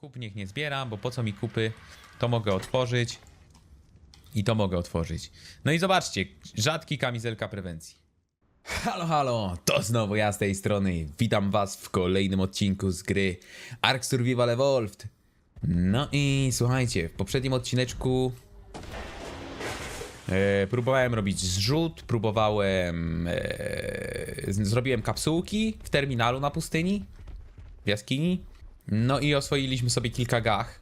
Kup niech nie zbieram, bo po co mi kupy? To mogę otworzyć. I to mogę otworzyć. No i zobaczcie, rzadki kamizelka prewencji. Halo, halo, to znowu ja z tej strony. Witam was w kolejnym odcinku z gry Ark Survival Evolved. No i słuchajcie, w poprzednim odcineczku e, próbowałem robić zrzut, próbowałem... E, zrobiłem kapsułki w terminalu na pustyni, w jaskini. No i oswoiliśmy sobie kilka gach.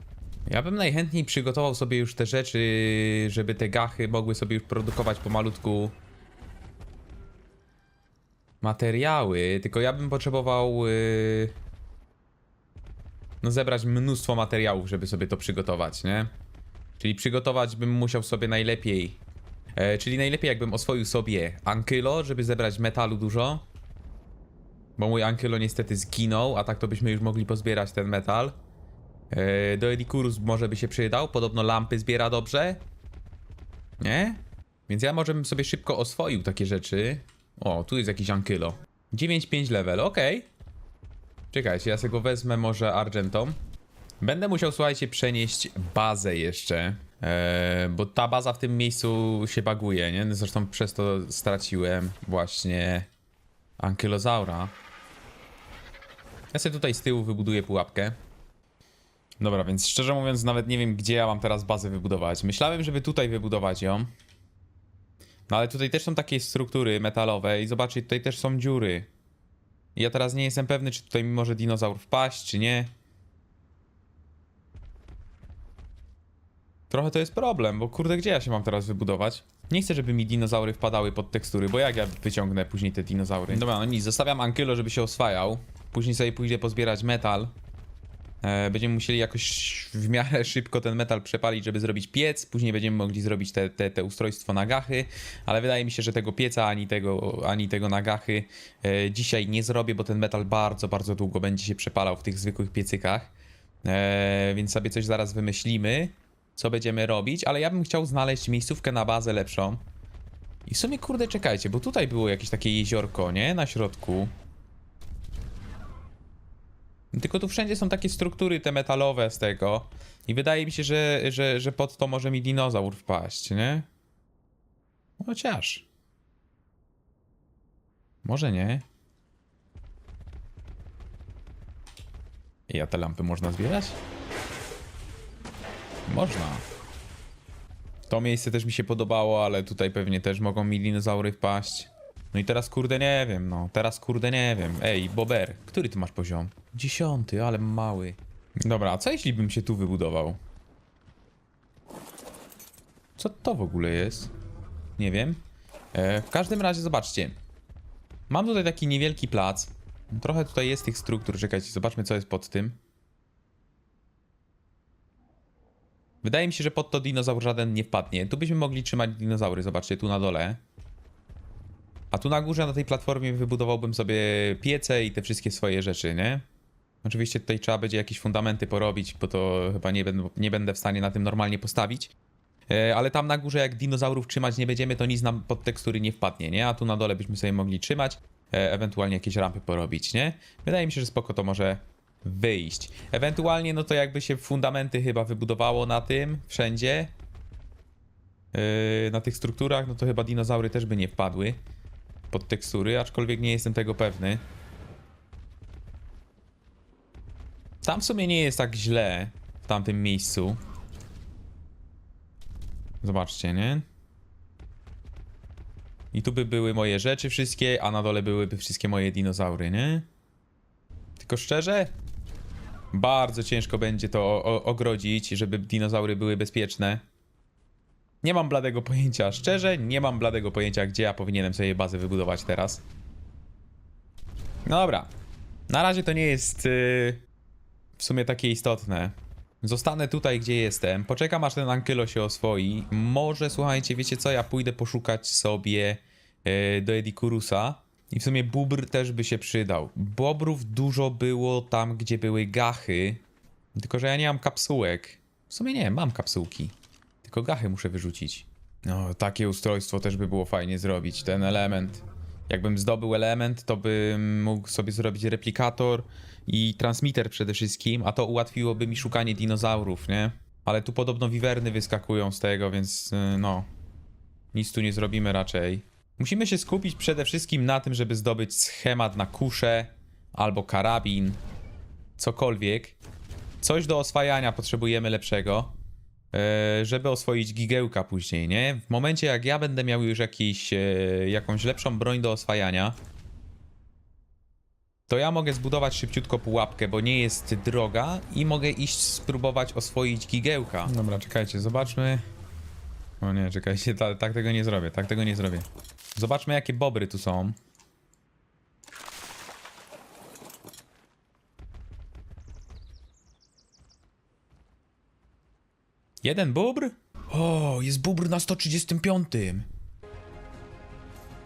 Ja bym najchętniej przygotował sobie już te rzeczy, żeby te gachy mogły sobie już produkować pomalutku materiały, tylko ja bym potrzebował yy, no zebrać mnóstwo materiałów, żeby sobie to przygotować, nie? Czyli przygotować bym musiał sobie najlepiej, e, czyli najlepiej jakbym oswoił sobie ankylo, żeby zebrać metalu dużo, bo mój ankylo niestety zginął, a tak to byśmy już mogli pozbierać ten metal. E, do Edikurus może by się przydał, podobno lampy zbiera dobrze. Nie? Więc ja może bym sobie szybko oswoił takie rzeczy. O, tu jest jakiś ankylo. 9-5 level, okej. Czekajcie, ja sobie go wezmę może Argentom. Będę musiał, słuchajcie, przenieść bazę jeszcze. e, bo ta baza w tym miejscu się baguje, nie? Zresztą przez to straciłem właśnie ankylozaura. Ja sobie tutaj z tyłu wybuduję pułapkę. Dobra, więc szczerze mówiąc, nawet nie wiem, gdzie ja mam teraz bazę wybudować. Myślałem, żeby tutaj wybudować ją. No ale tutaj też są takie struktury metalowe i zobaczcie, tutaj też są dziury. I ja teraz nie jestem pewny, czy tutaj może dinozaur wpaść, czy nie. Trochę to jest problem, bo kurde, gdzie ja się mam teraz wybudować? Nie chcę, żeby mi dinozaury wpadały pod tekstury, bo jak ja wyciągnę później te dinozaury? Dobra, no nic, zostawiam Ankylo, żeby się oswajał. Później sobie pójdę pozbierać metal. E, Będziemy musieli jakoś w miarę szybko ten metal przepalić, żeby zrobić piec. Później będziemy mogli zrobić te, te, te ustrojstwo na gachy, ale wydaje mi się, że tego pieca ani tego, ani tego na gachy e, dzisiaj nie zrobię, bo ten metal bardzo, bardzo długo będzie się przepalał w tych zwykłych piecykach. E, więc sobie coś zaraz wymyślimy, co będziemy robić, ale ja bym chciał znaleźć miejscówkę na bazę lepszą. I w sumie, kurde, czekajcie, bo tutaj było jakieś takie jeziorko, nie? Na środku. Tylko tu wszędzie są takie struktury te metalowe z tego. I wydaje mi się, że, że, że pod to może mi dinozaur wpaść, nie? Chociaż. Może nie. I a te lampy można zbierać? Można. To miejsce też mi się podobało, ale tutaj pewnie też mogą mi dinozaury wpaść. No i teraz kurde nie wiem, no. Teraz kurde nie wiem. Ej, Bober, który ty masz poziom? Dziesiąty, ale mały. Dobra, a co jeśli bym się tu wybudował? Co to w ogóle jest? Nie wiem. E, w każdym razie zobaczcie. Mam tutaj taki niewielki plac. Trochę tutaj jest tych struktur. Czekajcie, zobaczmy co jest pod tym. Wydaje mi się, że pod to dinozaur żaden nie wpadnie. Tu byśmy mogli trzymać dinozaury, zobaczcie, tu na dole. A tu na górze, na tej platformie wybudowałbym sobie piece i te wszystkie swoje rzeczy, nie? Oczywiście tutaj trzeba będzie jakieś fundamenty porobić, bo to chyba nie będę, nie będę w stanie na tym normalnie postawić. E, Ale tam na górze, jak dinozaurów trzymać nie będziemy, to nic nam pod tekstury nie wpadnie, nie? A tu na dole byśmy sobie mogli trzymać, e, ewentualnie jakieś rampy porobić, nie? Wydaje mi się, że spoko to może wyjść. Ewentualnie, no to jakby się fundamenty chyba wybudowało na tym, wszędzie, e, na tych strukturach, no to chyba dinozaury też by nie wpadły pod tekstury, aczkolwiek nie jestem tego pewny. Tam w sumie nie jest tak źle w tamtym miejscu. Zobaczcie, nie? I tu by były moje rzeczy wszystkie, a na dole byłyby wszystkie moje dinozaury, nie? Tylko szczerze, bardzo ciężko będzie to ogrodzić, żeby dinozaury były bezpieczne. Nie mam bladego pojęcia, szczerze, nie mam bladego pojęcia, gdzie ja powinienem sobie bazę wybudować teraz. No dobra. Na razie to nie jest yy, w sumie takie istotne. Zostanę tutaj, gdzie jestem. Poczekam, aż ten Ankylo się oswoi. Może, słuchajcie, wiecie co? Ja pójdę poszukać sobie yy, do Edikurusa. I w sumie bubr też by się przydał. Bobrów dużo było tam, gdzie były gachy. Tylko, że ja nie mam kapsułek. W sumie nie, mam kapsułki. Gachy muszę wyrzucić. No, takie ustrojstwo też by było fajnie zrobić, ten element. Jakbym zdobył element, to bym mógł sobie zrobić replikator i transmitter przede wszystkim, a to ułatwiłoby mi szukanie dinozaurów, nie? Ale tu podobno wiwerny wyskakują z tego, więc y, no. Nic tu nie zrobimy raczej. Musimy się skupić przede wszystkim na tym, żeby zdobyć schemat na kuszę albo karabin, cokolwiek. Coś do oswajania potrzebujemy lepszego, żeby oswoić gigiełka później, nie? W momencie jak ja będę miał już jakiś, e, jakąś lepszą broń do oswajania, to ja mogę zbudować szybciutko pułapkę, bo nie jest droga i mogę iść spróbować oswoić gigiełka. Dobra, czekajcie, zobaczmy. O nie, czekajcie, ta, tak tego nie zrobię, tak tego nie zrobię. Zobaczmy jakie bobry tu są. Jeden bóbr? O, jest bóbr na 135.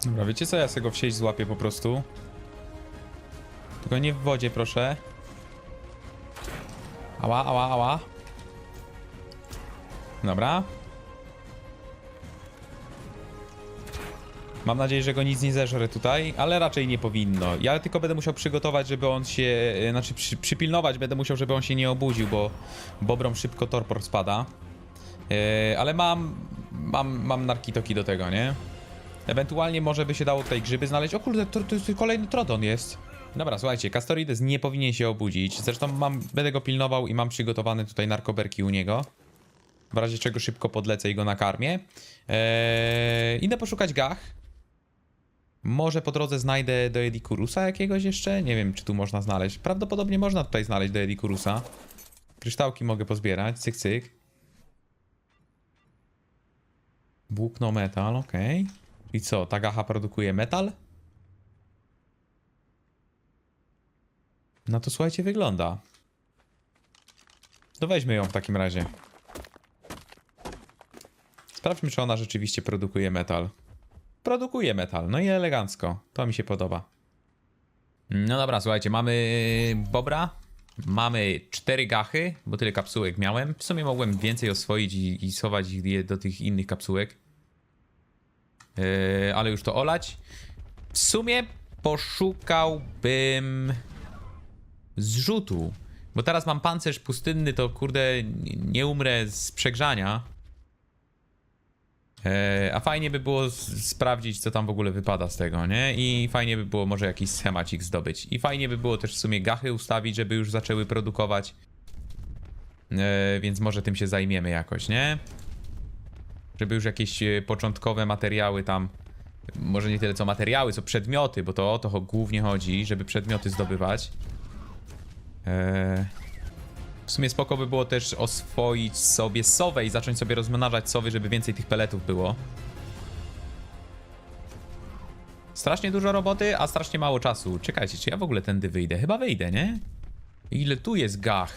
Dobra, wiecie co? Ja sobie go w sieć złapię po prostu. Tylko nie w wodzie, proszę. Ała, ała, ała. Dobra. Mam nadzieję, że go nic nie zeżre tutaj, ale raczej nie powinno. Ja tylko będę musiał przygotować, żeby on się... e, Znaczy przy, przypilnować będę musiał, żeby on się nie obudził, bo bobrom szybko torpor spada. E, ale mam... Mam, mam narkitoki do tego, nie? Ewentualnie może by się dało tutaj grzyby znaleźć. O kurde, to, to, kolejny trodon jest. Dobra, słuchajcie, Castorides nie powinien się obudzić. Zresztą mam, będę go pilnował i mam przygotowane tutaj narkoberki u niego. W razie czego szybko podlecę i go nakarmię. Eee, idę poszukać gach. Może po drodze znajdę do Edikurusa jakiegoś jeszcze? Nie wiem, czy tu można znaleźć. Prawdopodobnie można tutaj znaleźć do Edikurusa. Kryształki mogę pozbierać, cyk cyk. Włókno metal, okej. I co, ta gacha produkuje metal? No to słuchajcie, wygląda. To weźmy ją w takim razie. Sprawdźmy, czy ona rzeczywiście produkuje metal. Produkuje metal, no i elegancko. To mi się podoba. No dobra, słuchajcie, mamy bobra. Mamy cztery gachy, bo tyle kapsułek miałem. W sumie mogłem więcej oswoić i, i schować je do tych innych kapsułek. Yy, ale już to olać. W sumie poszukałbym zrzutu. Bo teraz mam pancerz pustynny, to kurde nie umrę z przegrzania. E, a fajnie by było sprawdzić, co tam w ogóle wypada z tego, nie? I fajnie by było może jakiś schemacik zdobyć. I fajnie by było też w sumie gachy ustawić, żeby już zaczęły produkować. E, więc może tym się zajmiemy jakoś, nie? Żeby już jakieś e, początkowe materiały tam. Może nie tyle co materiały, co przedmioty, bo to o to głównie chodzi, żeby przedmioty zdobywać. Eee, w sumie spoko by było też oswoić sobie sowę i zacząć sobie rozmnażać sowy, żeby więcej tych peletów było. Strasznie dużo roboty, a strasznie mało czasu. Czekajcie, czy ja w ogóle tędy wyjdę? Chyba wyjdę, nie? Ile tu jest gach?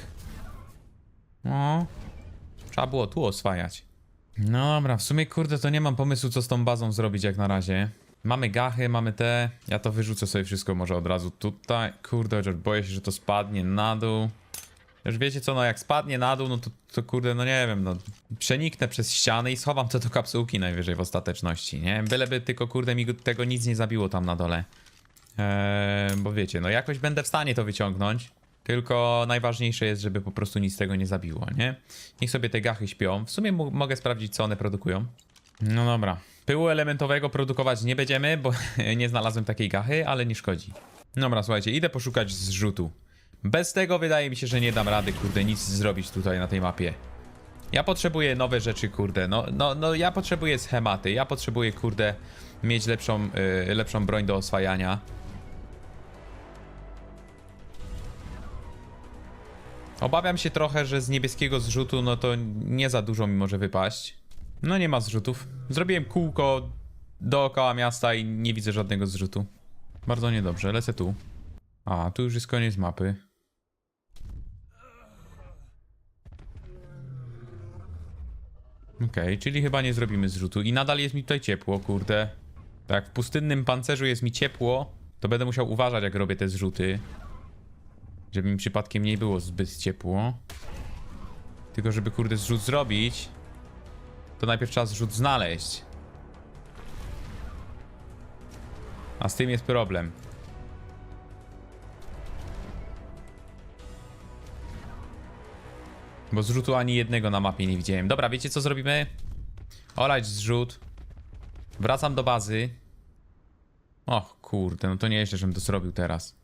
No. Trzeba było tu oswajać. No dobra, w sumie kurde to nie mam pomysłu co z tą bazą zrobić jak na razie. Mamy gachy, mamy te. Ja to wyrzucę sobie wszystko może od razu tutaj. Kurde, chociaż boję się, że to spadnie na dół. Już wiecie co, no jak spadnie na dół, no to, to kurde, no nie wiem, no przeniknę przez ściany i schowam to do kapsułki najwyżej w ostateczności, nie? Byleby tylko kurde mi go- tego nic nie zabiło tam na dole. Eee, bo wiecie, no jakoś będę w stanie to wyciągnąć. Tylko najważniejsze jest, żeby po prostu nic tego nie zabiło, nie? Niech sobie te gachy śpią. W sumie mo- mogę sprawdzić, co one produkują. No dobra. Pyłu elementowego produkować nie będziemy, bo nie znalazłem takiej gachy, ale nie szkodzi. Dobra, słuchajcie, idę poszukać zrzutu. Bez tego wydaje mi się, że nie dam rady, kurde, nic zrobić tutaj na tej mapie. Ja potrzebuję nowe rzeczy, kurde. No, no, no ja potrzebuję schematy. Ja potrzebuję, kurde, mieć lepszą, yy, lepszą broń do oswajania. Obawiam się trochę, że z niebieskiego zrzutu, no to nie za dużo mi może wypaść. No nie ma zrzutów. Zrobiłem kółko dookoła miasta i nie widzę żadnego zrzutu. Bardzo niedobrze, lecę tu. A, tu już jest koniec mapy. Okej, czyli chyba nie zrobimy zrzutu. I nadal jest mi tutaj ciepło, kurde. Tak, w pustynnym pancerzu jest mi ciepło, to będę musiał uważać, jak robię te zrzuty. Żeby mi przypadkiem nie było zbyt ciepło. Tylko żeby kurde zrzut zrobić, to najpierw trzeba zrzut znaleźć. A z tym jest problem. Bo zrzutu ani jednego na mapie nie widziałem. Dobra, wiecie co zrobimy? Olać zrzut. Wracam do bazy. Och, kurde, no to nie jeszcze, żebym to zrobił teraz.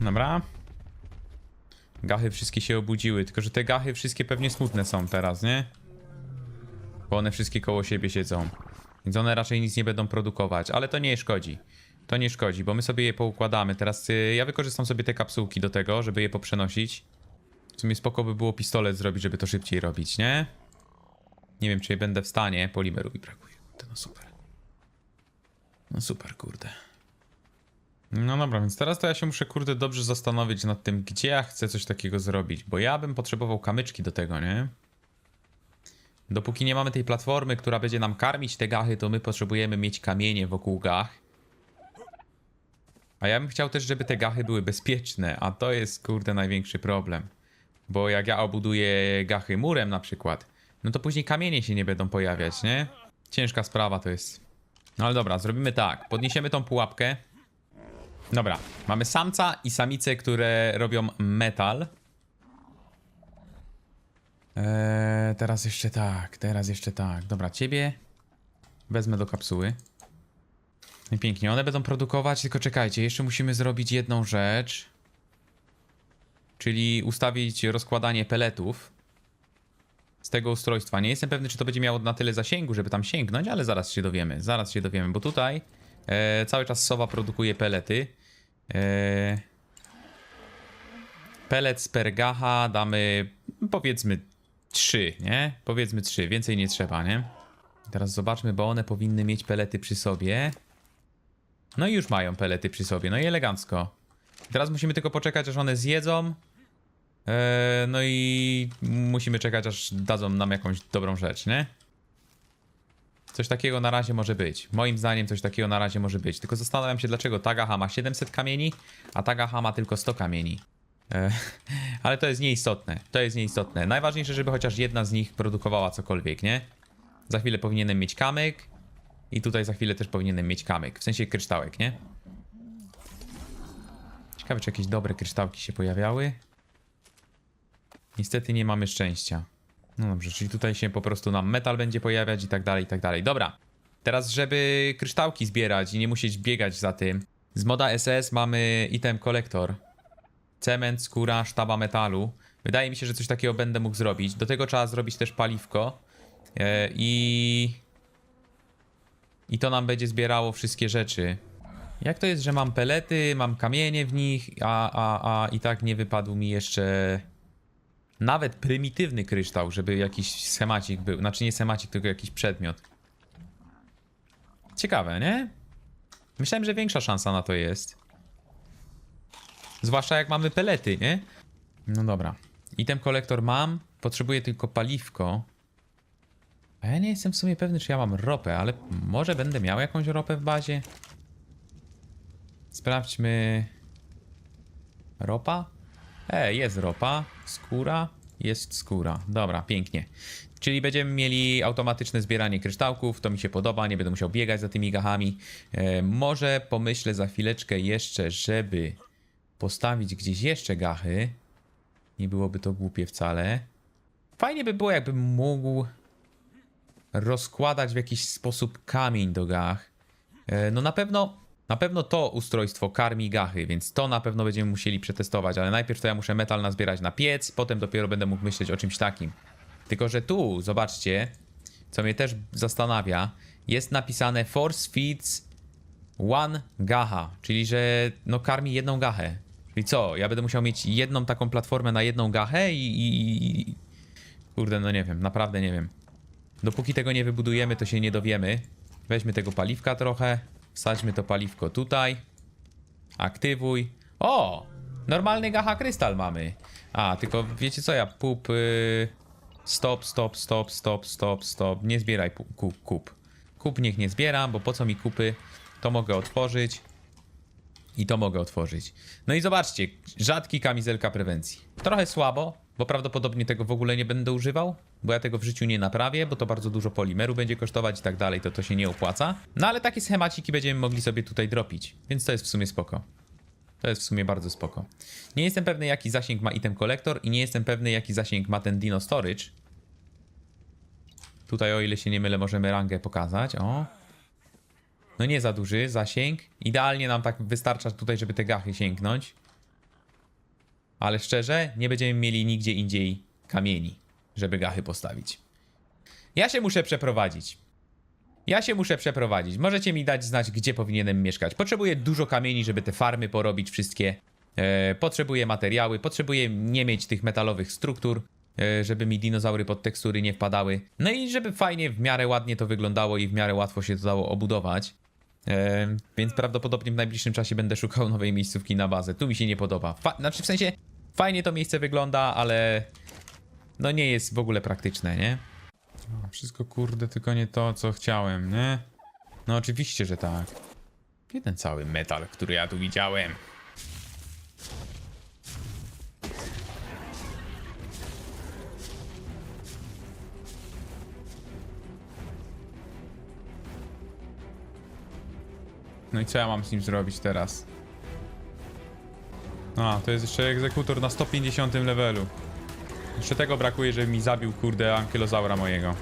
Dobra. Gachy wszystkie się obudziły, tylko że te gachy wszystkie pewnie smutne są teraz, nie? Bo one wszystkie koło siebie siedzą. Więc one raczej nic nie będą produkować, ale to nie szkodzi. To nie szkodzi, bo my sobie je poukładamy. Teraz y, ja wykorzystam sobie te kapsułki do tego, żeby je poprzenosić. W sumie spoko by było pistolet zrobić, żeby to szybciej robić, nie? Nie wiem, czy będę w stanie. Polimeru mi brakuje. No super. No super, kurde. No dobra, więc teraz to ja się muszę, kurde, dobrze zastanowić nad tym, gdzie ja chcę coś takiego zrobić, bo ja bym potrzebował kamyczki do tego, nie? Dopóki nie mamy tej platformy, która będzie nam karmić te gachy, to my potrzebujemy mieć kamienie wokół gach. A ja bym chciał też, żeby te gachy były bezpieczne, a to jest, kurde, największy problem. Bo jak ja obuduję gachy murem na przykład, no to później kamienie się nie będą pojawiać, nie? Ciężka sprawa to jest. No ale dobra, zrobimy tak. Podniesiemy tą pułapkę. Dobra, mamy samca i samicę, które robią metal. Eee, teraz jeszcze tak, teraz jeszcze tak. Dobra, ciebie wezmę do kapsuły. Pięknie, one będą produkować, tylko czekajcie, jeszcze musimy zrobić jedną rzecz. Czyli ustawić rozkładanie peletów z tego ustrojstwa. Nie jestem pewny, czy to będzie miało na tyle zasięgu, żeby tam sięgnąć, ale zaraz się dowiemy. Zaraz się dowiemy, bo tutaj e, cały czas sowa produkuje pelety. E, pelet z pergacha damy powiedzmy 3, nie? Powiedzmy 3, więcej nie trzeba, nie? Teraz zobaczmy, bo one powinny mieć pelety przy sobie. No i już mają pelety przy sobie, no i elegancko. Teraz musimy tylko poczekać, aż one zjedzą. Eee, no i musimy czekać, aż dadzą nam jakąś dobrą rzecz, nie? Coś takiego na razie może być. Moim zdaniem coś takiego na razie może być. Tylko zastanawiam się, dlaczego Tagaha ma 700 kamieni, a Tagaha ma tylko 100 kamieni. Eee, ale to jest nieistotne. To jest nieistotne. Najważniejsze, żeby chociaż jedna z nich produkowała cokolwiek, nie? Za chwilę powinienem mieć kamyk. I tutaj za chwilę też powinienem mieć kamyk. W sensie kryształek, nie? Ciekawe, czy jakieś dobre kryształki się pojawiały. Niestety nie mamy szczęścia. No dobrze, czyli tutaj się po prostu nam metal będzie pojawiać i tak dalej, i tak dalej. Dobra, teraz żeby kryształki zbierać i nie musieć biegać za tym. Z moda SS mamy item kolektor. Cement, skóra, sztaba metalu. Wydaje mi się, że coś takiego będę mógł zrobić. Do tego trzeba zrobić też paliwko. E, I... I to nam będzie zbierało wszystkie rzeczy. Jak to jest, że mam pelety, mam kamienie w nich, a, a, a i tak nie wypadł mi jeszcze nawet prymitywny kryształ, żeby jakiś schemacik był. Znaczy nie schemacik, tylko jakiś przedmiot. Ciekawe, nie? Myślałem, że większa szansa na to jest. Zwłaszcza jak mamy pelety, nie? No dobra. Item kolektor mam. Potrzebuję tylko paliwko. A ja nie jestem w sumie pewny, czy ja mam ropę, ale może będę miał jakąś ropę w bazie. Sprawdźmy. Ropa? E, jest ropa. Skóra. Jest skóra. Dobra, pięknie. Czyli będziemy mieli automatyczne zbieranie kryształków. To mi się podoba. Nie będę musiał biegać za tymi gachami. E, może pomyślę za chwileczkę jeszcze, żeby postawić gdzieś jeszcze gachy. Nie byłoby to głupie wcale. Fajnie by było, jakbym mógł rozkładać w jakiś sposób kamień do gach. E, No na pewno, na pewno to ustrojstwo karmi gachy, więc to na pewno będziemy musieli przetestować, ale najpierw to ja muszę metal nazbierać na piec, potem dopiero będę mógł myśleć o czymś takim. Tylko, że tu, zobaczcie, co mnie też zastanawia, jest napisane force feeds one gaha, czyli że no karmi jedną gachę. Czyli co, ja będę musiał mieć jedną taką platformę na jedną gachę i, i, i... Kurde, no nie wiem, naprawdę nie wiem. Dopóki tego nie wybudujemy, to się nie dowiemy. Weźmy tego paliwka trochę. Wsadźmy to paliwko tutaj. Aktywuj. O! Normalny gacha krystal mamy. A, tylko wiecie co, ja pup... Y... Stop, stop, stop, stop, stop, stop. Nie zbieraj kup, kup. Kup niech nie zbieram, bo po co mi kupy? To mogę otworzyć. I to mogę otworzyć. No i zobaczcie, rzadki kamizelka prewencji. Trochę słabo, bo prawdopodobnie tego w ogóle nie będę używał, bo ja tego w życiu nie naprawię, bo to bardzo dużo polimeru będzie kosztować i tak dalej, to to się nie opłaca. No ale takie schemaciki będziemy mogli sobie tutaj dropić, więc to jest w sumie spoko. To jest w sumie bardzo spoko. Nie jestem pewny jaki zasięg ma item kolektor i nie jestem pewny jaki zasięg ma ten Dino Storage. Tutaj o ile się nie mylę możemy rangę pokazać, o. No nie za duży zasięg. Idealnie nam tak wystarcza tutaj, żeby te gachy sięgnąć. Ale szczerze, nie będziemy mieli nigdzie indziej kamieni, żeby gachy postawić. Ja się muszę przeprowadzić. Ja się muszę przeprowadzić. Możecie mi dać znać, gdzie powinienem mieszkać. Potrzebuję dużo kamieni, żeby te farmy porobić wszystkie. E, potrzebuję materiały, potrzebuję nie mieć tych metalowych struktur, e, żeby mi dinozaury pod tekstury nie wpadały. No i żeby fajnie, w miarę ładnie to wyglądało i w miarę łatwo się to dało obudować. E, więc prawdopodobnie w najbliższym czasie będę szukał nowej miejscówki na bazę. Tu mi się nie podoba. Fa znaczy w sensie fajnie to miejsce wygląda, ale no nie jest w ogóle praktyczne, nie? O, wszystko kurde, tylko nie to, co chciałem, nie? No oczywiście, że tak. Jeden cały metal, który ja tu widziałem. No i co ja mam z nim zrobić teraz? A, to jest jeszcze egzekutor na 150 levelu. Jeszcze tego brakuje, żeby mi zabił, kurde, ankylozaura mojego.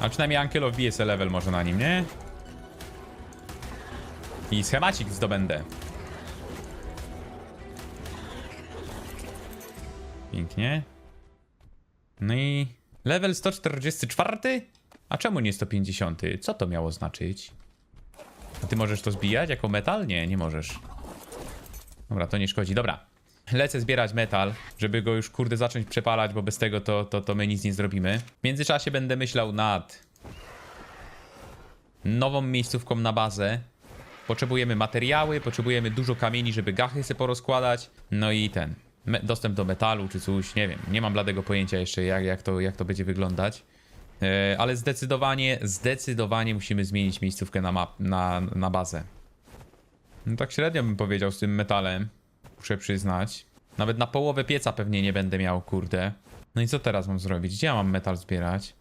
Ale przynajmniej Ankylo wbije se level może na nim, nie? I schemacik zdobędę. Pięknie. No i level 144? A czemu nie 150? Co to miało znaczyć? A ty możesz to zbijać jako metal? Nie, nie możesz. Dobra, to nie szkodzi. Dobra. Lecę zbierać metal, żeby go już kurde zacząć przepalać, bo bez tego to, to, to my nic nie zrobimy. W międzyczasie będę myślał nad nową miejscówką na bazę. Potrzebujemy materiały, potrzebujemy dużo kamieni, żeby gachy sobie porozkładać. No i ten, dostęp do metalu czy coś, nie wiem. Nie mam bladego pojęcia jeszcze jak, jak, to, jak to będzie wyglądać. E, ale zdecydowanie, zdecydowanie musimy zmienić miejscówkę na, map, na, na bazę. No tak średnio bym powiedział z tym metalem. Muszę przyznać. Nawet na połowę pieca pewnie nie będę miał, kurde. No i co teraz mam zrobić? Gdzie ja mam metal zbierać?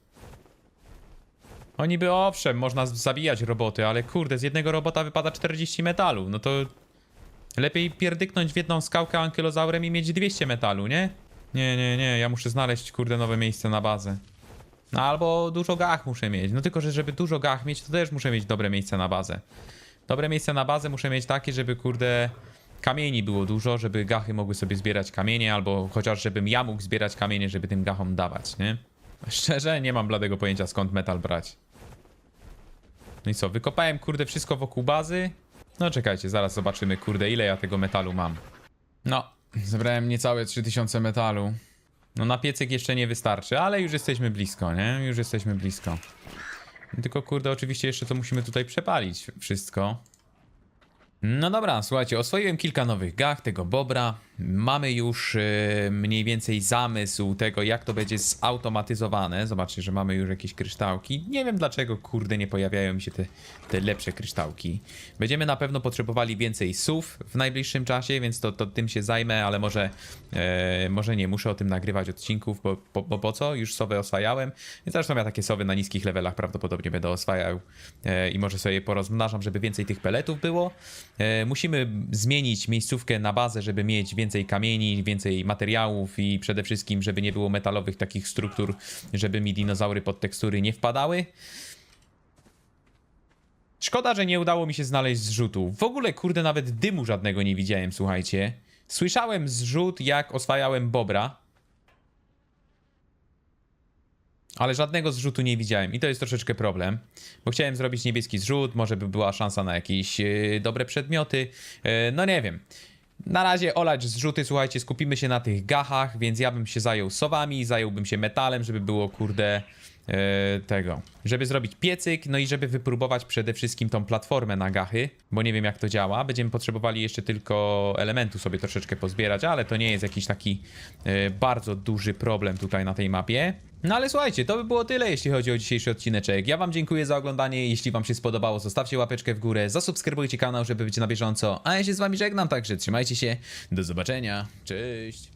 O niby owszem, można zabijać roboty, ale kurde, z jednego robota wypada 40 metalu. No to lepiej pierdyknąć w jedną skałkę ankylozaurem i mieć 200 metalu, nie? Nie, nie, nie, ja muszę znaleźć, kurde, nowe miejsce na bazę. No albo dużo gach muszę mieć. No tylko, że żeby dużo gach mieć, to też muszę mieć dobre miejsce na bazę. Dobre miejsce na bazę muszę mieć takie, żeby kurde kamieni było dużo, żeby gachy mogły sobie zbierać kamienie, albo chociaż żebym ja mógł zbierać kamienie, żeby tym gachom dawać, nie? Szczerze, nie mam bladego pojęcia skąd metal brać. No i co, wykopałem kurde wszystko wokół bazy? No czekajcie, zaraz zobaczymy kurde ile ja tego metalu mam. No, zebrałem niecałe 3000 metalu. No na piecyk jeszcze nie wystarczy, ale już jesteśmy blisko, nie? Już jesteśmy blisko. Tylko kurde, oczywiście jeszcze to musimy tutaj przepalić wszystko. No dobra, słuchajcie, oswoiłem kilka nowych gach tego bobra. Mamy już e, mniej więcej zamysł tego, jak to będzie zautomatyzowane. Zobaczcie, że mamy już jakieś kryształki. Nie wiem dlaczego, kurde, nie pojawiają mi się te, te lepsze kryształki. Będziemy na pewno potrzebowali więcej SUV w najbliższym czasie, więc to, to tym się zajmę, ale może, e, może nie muszę o tym nagrywać odcinków, bo, bo, bo po co? Już sowy oswajałem. Zresztą ja takie sowy na niskich levelach prawdopodobnie będę oswajał e, i może sobie porozmnażam, żeby więcej tych peletów było. E, musimy zmienić miejscówkę na bazę, żeby mieć więcej kamieni, więcej materiałów i przede wszystkim, żeby nie było metalowych takich struktur, żeby mi dinozaury pod tekstury nie wpadały. Szkoda, że nie udało mi się znaleźć zrzutu. W ogóle, kurde, nawet dymu żadnego nie widziałem, słuchajcie. Słyszałem zrzut, jak oswajałem bobra. Ale żadnego zrzutu nie widziałem i to jest troszeczkę problem, bo chciałem zrobić niebieski zrzut, może by była szansa na jakieś yy, dobre przedmioty, yy, no nie wiem. Na razie olać zrzuty, słuchajcie, skupimy się na tych gachach, więc ja bym się zajął sowami, zająłbym się metalem, żeby było, kurde, tego, żeby zrobić piecyk, no i żeby wypróbować przede wszystkim tą platformę na gachy, bo nie wiem jak to działa. Będziemy potrzebowali jeszcze tylko elementu sobie troszeczkę pozbierać, ale to nie jest jakiś taki e, bardzo duży problem tutaj na tej mapie. No ale słuchajcie, to by było tyle, jeśli chodzi o dzisiejszy odcineczek. Ja wam dziękuję za oglądanie. Jeśli wam się spodobało, zostawcie łapeczkę w górę, zasubskrybujcie kanał, żeby być na bieżąco. A ja się z wami żegnam, także trzymajcie się. Do zobaczenia. Cześć.